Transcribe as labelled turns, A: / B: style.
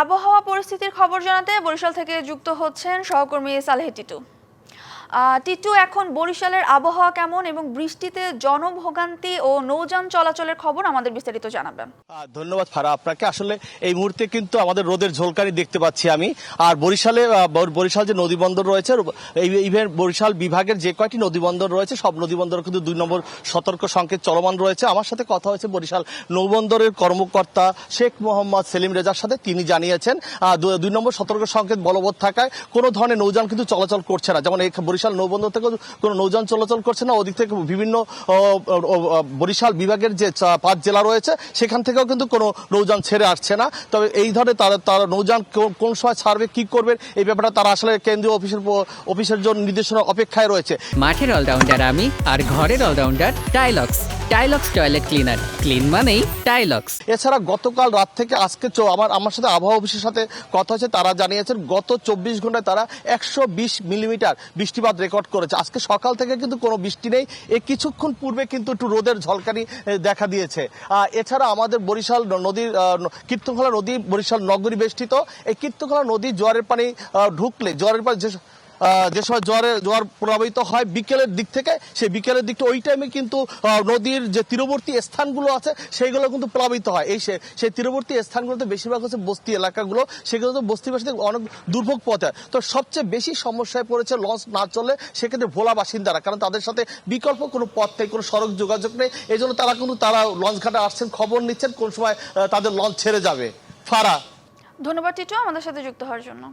A: আবহাওয়া পরিস্থিতির খবর জানাতে বরিশাল থেকে যুক্ত হচ্ছেন সহকর্মী সালেহ টিটু। টিটু, এখন বরিশালের আবহাওয়া কেমন এবং বৃষ্টিতে জনভোগান্তি ও নৌযান চলাচলের খবর আমাদের বিস্তারিত জানাবেন।
B: ধন্যবাদ ফারা আপনাকে। আসলে এই মুহূর্তে কিন্তু আমাদের রোদের ঝলকানি দেখতে পাচ্ছি আমি। আর বরিশালে বরিশাল যে নদী বন্দর রয়েছে ইভেন বরিশাল বিভাগের যে কয়টি নদী বন্দর রয়েছে, সব নদী বন্দর কিন্তু দুই নম্বর সতর্ক সংকেত চলমান রয়েছে। আমার সাথে কথা হয়েছে বরিশাল নৌবন্দরের কর্মকর্তা শেখ মোহাম্মদ সেলিম রেজার সাথে। তিনি জানিয়েছেন দুই নম্বর সতর্ক সংকেত বলবৎ থাকায় কোনো ধরনের নৌযান কিন্তু চলাচল করছে না। যেমন এই বরিশাল নৌবন্দর থেকে কোনো নৌযান চলাচল করছে না। ওদিক থেকে বিভিন্ন বরিশাল বিভাগের যে পাঁচ জেলা রয়েছে, সেখান থেকেও কিন্তু কোনো নৌযান ছেড়ে আসছে না। তবে এই ধরনের তারা তারা নৌযান কোন সময় ছাড়বে, কি করবে, এই ব্যাপারটা তারা আসলে কেন্দ্রীয় অফিসের অফিসের জন্য নির্দেশনা অপেক্ষায় রয়েছে।
C: মাঠের অলরাউন্ডার আমি আর ঘরের allrounder Tylox Tylox toilet cleaner clean মানেই টাইলক্স
B: এছাড়া গতকাল রাত থেকে আজকে চো- আমার আমার সাথে আবহাওয়া অফিসের সাথে কথা হয়েছে, তারা জানিয়েছেন গত চব্বিশ ঘন্টায় তারা একশো বিশ মিলিমিটার বৃষ্টিপাত রেকর্ড করেছে। আজকে সকাল থেকে কিন্তু কোনো বৃষ্টি নেই এই কিছুক্ষণ পূর্বে কিন্তু একটু রোদের ঝলকানি দেখা দিয়েছে। এছাড়া আমাদের বরিশাল নদীর কীর্তনখোলা নদী বরিশাল নগরী বেষ্টিত এই কীর্তনখোলা নদী জোয়ারের পানি ঢুকলে, জোয়ারের পানি যে যে সময় জোয়ারে জোয়ার প্রভাবিত হয় বিকেলের দিক থেকে, সেই বিকেলের দিকটা ওই টাইমে কিন্তু নদীর যে তীরবর্তী স্থানগুলো আছে, সেইগুলো কিন্তু প্লাবিত হয়। এই সেই তীরবর্তী স্থানগুলোতে বেশিরভাগ হচ্ছে বস্তি এলাকাগুলো। সেগুলো তো বস্তিবাসীদের অনেক দুর্ভোগ পথে। তো সবচেয়ে বেশি সমস্যায় পড়েছে লঞ্চ না চলে সেক্ষেত্রে ভোলা বাসিন্দারা। কারণ তাদের সাথে বিকল্প কোনো পথ নেই, কোনো সড়ক যোগাযোগ নেই। এই জন্য তারা কিন্তু তারা লঞ্চ ঘাটে আসছেন, খবর নিচ্ছেন কোন সময় তাদের লঞ্চ ছেড়ে যাবে। ফারা।
A: ধন্যবাদ, টিটু, আমাদের সাথে যুক্ত হওয়ার জন্য।